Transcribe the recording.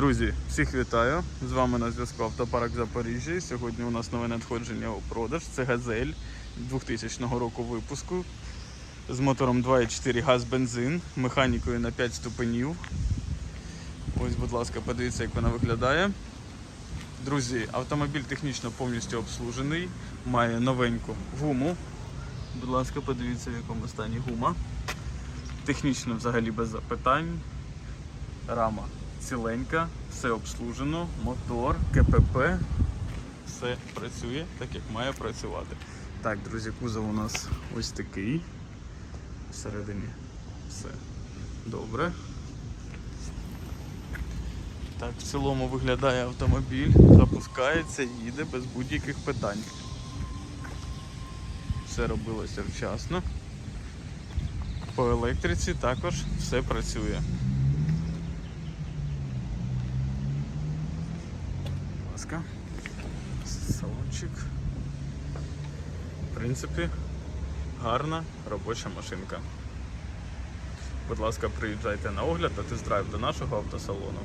Друзі, всіх вітаю! З вами на зв'язку Автопарк Запоріжжя. Сьогодні у нас нове надходження у продаж. Це газель 2000 року випуску з мотором 2.4 газ-бензин, механікою на 5 ступенів. Ось, будь ласка, подивіться, як вона виглядає. Друзі, автомобіль технічно повністю обслужений, має новеньку гуму. Будь ласка, подивіться, в якому стані гума. Технічно взагалі без запитань. Рама ціленька, все обслужено, мотор, КПП, все працює так, як має працювати. Так, друзі, кузов у нас ось такий. Всередині все добре. Так, в цілому виглядає автомобіль, запускається, їде без будь-яких питань. Все робилося вчасно. По електриці також все працює. Ласка. Салончик. В принципі, гарна робоча машинка. Будь ласка, приїжджайте на огляд та тест-драйв до нашого автосалону.